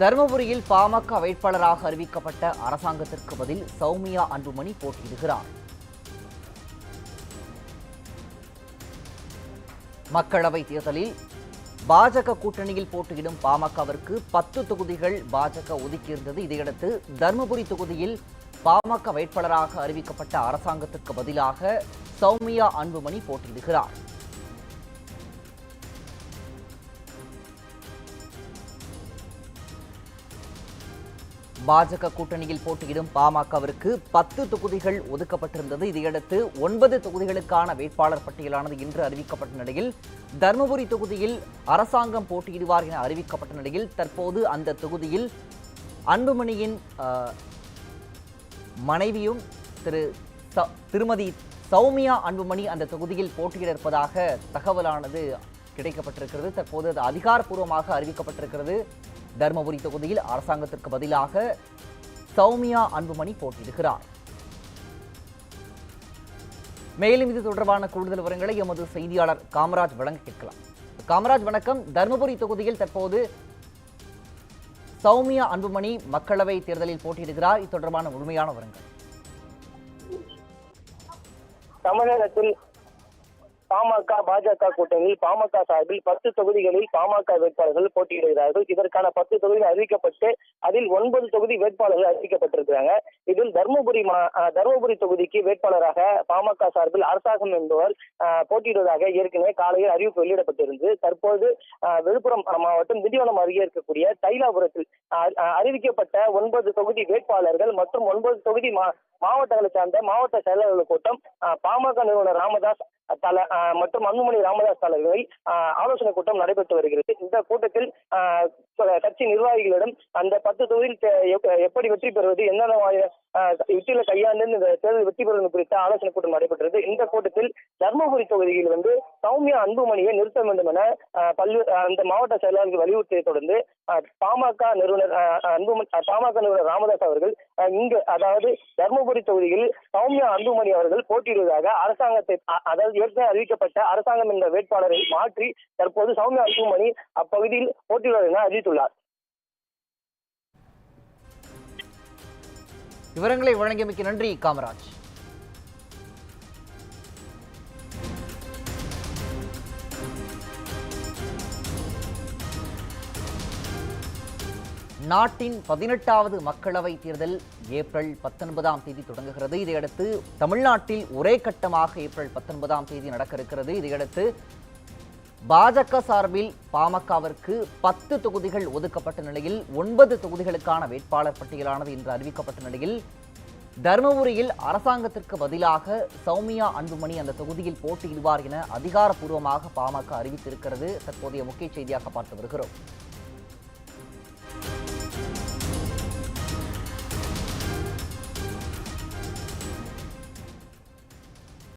தருமபுரியில் பாமக வேட்பாளராக அறிவிக்கப்பட்ட அரசாங்கத்திற்கு பதில் சௌமியா அன்புமணி போட்டியிடுகிறார். மக்களவைத் தேர்தலில் பாஜக கூட்டணியில் போட்டியிடும் பாமகவிற்கு பத்து தொகுதிகள் பாஜக ஒதுக்கியிருந்தது. இதையடுத்து தருமபுரி தொகுதியில் பாமக வேட்பாளராக அறிவிக்கப்பட்ட அரசாங்கத்திற்கு பதிலாக சௌமியா அன்புமணி போட்டியிடுகிறார். பாஜக கூட்டணியில் போட்டியிடும் பாமகவிற்கு பத்து தொகுதிகள் ஒதுக்கப்பட்டிருந்தது. இதையடுத்து ஒன்பது தொகுதிகளுக்கான வேட்பாளர் பட்டியலானது இன்று அறிவிக்கப்பட்ட நிலையில் தருமபுரி தொகுதியில் அரசாங்கம் போட்டியிடுவார் என அறிவிக்கப்பட்ட நிலையில் தற்போது அந்த தொகுதியில் அன்புமணியின் மனைவியும் திரு திருமதி சௌமியா அன்புமணி அந்த தொகுதியில் போட்டியிட இருப்பதாக தகவலானது கிடைக்கப்பட்டிருக்கிறது. தற்போது அது அதிகாரப்பூர்வமாக அறிவிக்கப்பட்டிருக்கிறது. தருமபுரி தொகுதியில் அரசாங்கத்திற்கு பதிலாக சௌமியா அன்புமணி போட்டியிடுகிறார். மேலும் இது தொடர்பான கூடுதல் விவரங்களை எமது செய்தியாளர் காமராஜ் வழங்க கேட்கலாம். காமராஜ் வணக்கம். தருமபுரி தொகுதியில் தற்போது சௌமியா அன்புமணி மக்களவை தேர்தலில் போட்டியிடுகிறார். இது தொடர்பான உண்மையான விவரங்கள். தமிழகத்தில் பாமக பாஜக கூட்டணியில் பாமக சார்பில் பத்து தொகுதிகளில் பாமக வேட்பாளர்கள் போட்டியிடுகிறார்கள். இதற்கான பத்து தொகுதிகள் அறிவிக்கப்பட்டு அதில் ஒன்பது தொகுதி வேட்பாளர்கள் அறிவிக்கப்பட்டிருக்கிறாங்க. இதில் தருமபுரி மா- தருமபுரி தொகுதிக்கு வேட்பாளராக பாமக சார்பில் அரசாங்கம் என்பவர் போட்டியிடுவதாக ஏற்கனவே காலையில் அறிவிப்பு வெளியிடப்பட்டிருந்தது. தற்போது விழுப்புரம் மாவட்டம் திண்டிவனம் அருகே இருக்கக்கூடிய தைலாபுரத்தில் அறிவிக்கப்பட்ட ஒன்பது தொகுதி வேட்பாளர்கள் மற்றும் ஒன்பது தொகுதி மா- மாவட்டங்களை சார்ந்த மாவட்ட செயலாளர்கள் கூட்டம் பாமக நிறுவனர் ராமதாஸ் தல மற்றும் அன்புமணி ராமதாஸ் தலைவர்கள் ஆலோசனை கூட்டம் நடைபெற்று வருகிறது. இந்த கூட்டத்தில் கட்சி நிர்வாகிகளிடம் அந்த பத்து தொகுதியில் எப்படி வெற்றி பெறுவது என்னென்ன வகையான, கையாண்டு இந்த தேர்தல் வெற்றி பெறுவது குறித்த ஆலோசனை கூட்டம் நடைபெற்றது. இந்த கூட்டத்தில் தர்மபுரி தொகுதியில் வந்து சௌமியா அன்புமணியை நிறுத்த வேண்டும் என பல்வேறு அந்த மாவட்ட செயலாளர்கள் வலியுறுத்தியை தொடர்ந்து பாமக நிறுவனர் அன்புமணி பாமக நிறுவனர் ராமதாஸ் அவர்கள் இங்கு அதாவது தர்மபுரி தொகுதியில் சௌமியா அன்புமணி அவர்கள் போட்டியிடுவதாக அரசாங்கத்தை அதாவது ஏற்கனவே அறிவிக்கப்பட்ட அரசாங்கம் என்ற வேட்பாளரை மாற்றி தற்போது சௌமியா அன்புமணி அப்பகுதியில் போட்டியிடுவார் என தெரிவித்துள்ளார். விவரங்களை வழங்கியமைக்கு நன்றி காமராஜ். நாட்டின் பதினெட்டாவது மக்களவை தேர்தல் ஏப்ரல் பத்தொன்பதாம் தேதி தொடங்குகிறது. இதையடுத்து தமிழ்நாட்டில் ஒரே கட்டமாக ஏப்ரல் பத்தொன்பதாம் தேதி நடக்க இருக்கிறது இதையடுத்து பாஜக சார்பில் பாமகவிற்கு பத்து தொகுதிகள் ஒதுக்கப்பட்ட நிலையில் ஒன்பது தொகுதிகளுக்கான வேட்பாளர் பட்டியலானது இன்று அறிவிக்கப்பட்ட நிலையில் தருமபுரியில் அரசாங்கத்திற்கு பதிலாக சௌமியா அன்புமணி அந்த தொகுதியில் போட்டியிடுவார் என அதிகாரப்பூர்வமாக பாமக அறிவித்திருக்கிறது. தற்போதைய முக்கிய செய்தியாக பார்த்து வருகிறோம்.